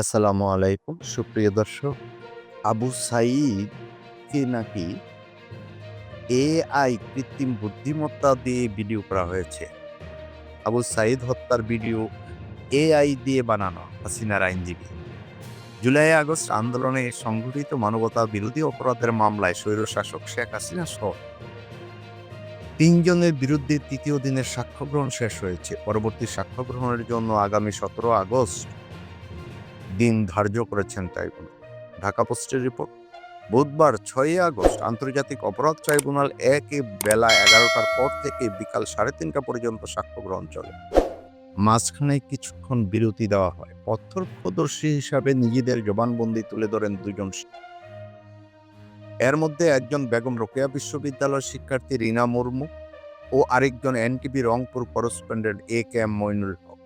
আসসালামু আলাইকুম। সুপ্রিয় দর্শক, আবু সাইদ কে নাকি এআই কৃত্রিম বুদ্ধিমত্তা দিয়ে ভিডিও করা হয়েছে? আবু সাইদ হত্যার ভিডিও এআই দিয়ে বানানো, হাসিনার আইনজীবী। জুলাই আগস্ট আন্দোলনে সংঘটিত মানবতা বিরোধী অপরাধের মামলায় স্বৈরশাসক শেখ হাসিনা সহ তিনজনের বিরুদ্ধে তৃতীয় দিনের সাক্ষ্য গ্রহণ শেষ হয়েছে। পরবর্তী সাক্ষ্য গ্রহণের জন্য আগামী সতেরো আগস্ট দিন ধার্য করেছেন ট্রাইব্যুনাল। ঢাকা পোস্টের রিপোর্ট, বুধবার ছয়ই আগস্ট আন্তর্জাতিক অপরাধ ট্রাইব্যুনাল একে বেলা এগারোটার পর থেকে বিকাল সাড়ে তিনটা পর্যন্ত সাক্ষ্য গ্রহণ চলে। মাঝখানে কিছুক্ষণ বিরতি দেওয়া হয়। প্রত্যক্ষদর্শী হিসাবে নিজেদের জবানবন্দি তুলে ধরেন দুজন এর মধ্যে একজন বেগম রোকেয়া বিশ্ববিদ্যালয়ের শিক্ষার্থী রিনা মুর্মু ও আরেকজন NTV Rangpur correspondent A K M Moinul Haque.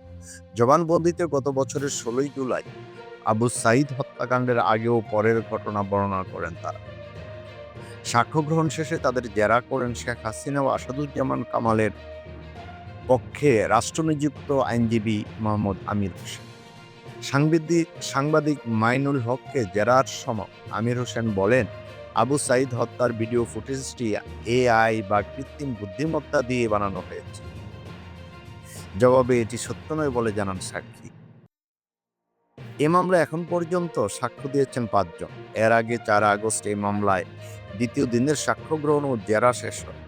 জবানবন্দিতে গত বছরের ষোলোই জুলাই আবু সাইদ হত্যাকাণ্ডের আগে ও পরের ঘটনা বর্ণনা করেন তারা। সাক্ষ্য গ্রহণ শেষে তাদের জেরা করেন শেখ হাসিনা ও আসাদুজ্জামান কামালের পক্ষে রাষ্ট্রনিযুক্ত আইনজীবী মোহাম্মদ আমির হোসেন। সাংবাদিক সাংবাদিক মাইনুল হককে জেরার সময় আমির হোসেন বলেন, আবু সাইদ হত্যার ভিডিও ফুটেজটি এআই বা কৃত্রিম বুদ্ধিমত্তা দিয়ে বানানো হয়েছে। জবাবে এটি সত্য নয় বলে জানান সাক্ষী। এ মামলায় এখন পর্যন্ত সাক্ষ্য দিয়েছেন পাঁচজন। এর আগে চার আগস্ট এই মামলায় দ্বিতীয় দিনের সাক্ষ্য গ্রহণ ও জেরা শেষ হয়।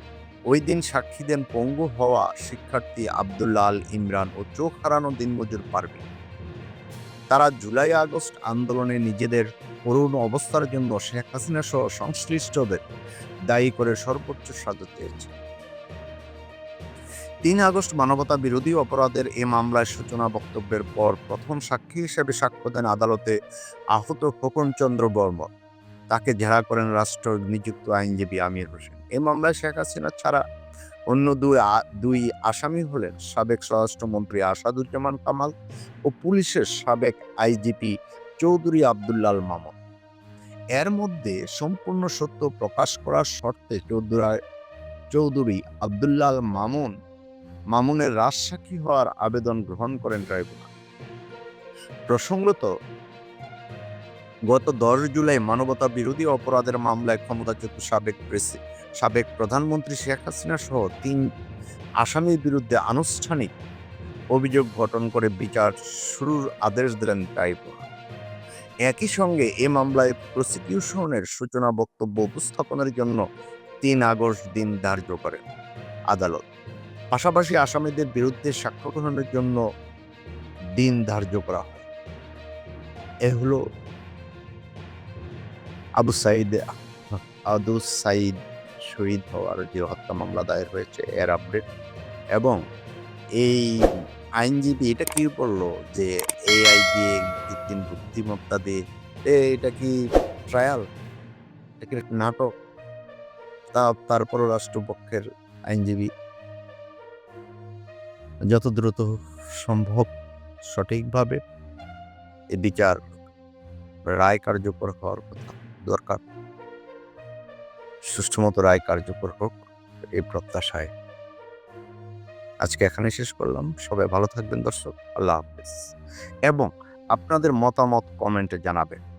ওই দিন সাক্ষী দেন পঙ্গু হওয়া শিক্ষার্থী আবদুল্লাহ আল ইমরান ও চোখ হারানো দিনমজুর পারভিন। তারা জুলাই আগস্ট আন্দোলনে নিজেদের করুণ অবস্থার জন্য শেখ হাসিনা সহ সংশ্লিষ্টদের দায়ী করে সর্বোচ্চ সাজা চেয়েছে। তিন আগস্ট মানবতা বিরোধী অপরাধের এ মামলায় সূচনা বক্তব্যের পর প্রথম সাক্ষী হিসেবে সাক্ষ্য দেন আদালতে আহত খোকন চন্দ্র বর্মন। তাকে জেরা করেন রাষ্ট্র নিযুক্ত আইনজীবী আমির হোসেন। এ মামলায় শেখ হাসিনা ছাড়া অন্য দুই দুই আসামি হলেন সাবেক স্বরাষ্ট্রমন্ত্রী আসাদুজ্জামান কামাল ও পুলিশের সাবেক আইজিপি চৌধুরী আবদুল্লাল মামুন। এর মধ্যে সম্পূর্ণ সত্য প্রকাশ করার শর্তে চৌধুরী চৌধুরী আবদুল্লাল মামুন মামুনের রাজসাক্ষী হওয়ার আবেদন গ্রহণ করেন ট্রাইব্যুনাল। প্রসঙ্গত, গত দশ জুলাই মানবতা বিরোধী অপরাধের মামলায় ক্ষমতাচ্যুত সাবেক সাবেক প্রধানমন্ত্রী শেখ হাসিনা সহ তিন আসামির বিরুদ্ধে আনুষ্ঠানিক অভিযোগ গঠন করে বিচার শুরুর আদেশ দিলেন ট্রাইব্যুনাল। একই সঙ্গে এ মামলায় প্রসিকিউশনের সূচনা বক্তব্য উপস্থাপনের জন্য তিন আগস্ট দিন ধার্য করেন আদালত। পাশাপাশি আসামিদের বিরুদ্ধে সাক্ষ্য গ্রহণের জন্য দিন ধার্য করা হয়। এ হলো আবু সাইদ আবু সাইদ শহীদ হওয়ার যে হত্যা মামলা দায়ের হয়েছে এর আপডেট এবং এই আইনজীবী এটা কি বলল যে এআই দিয়ে কৃত্রিম বুদ্ধিমত্তা দিয়ে এটা কি ট্রায়াল? এটা কি নাটক? তা তারপরও রাষ্ট্রপক্ষের আইনজীবী যত দ্রুত সম্ভব সঠিকভাবে এ বিচার রায় কার্যকর হওয়ার কথা দরকার। সুষ্ঠুমতো রায় কার্যকর হোক এই প্রত্যাশায়। আজকে এখানে শেষ করলাম। সবাই ভালো থাকবেন দর্শক। আল্লাহ হাফেজ। এবং আপনাদের মতামত কমেন্টে জানাবেন।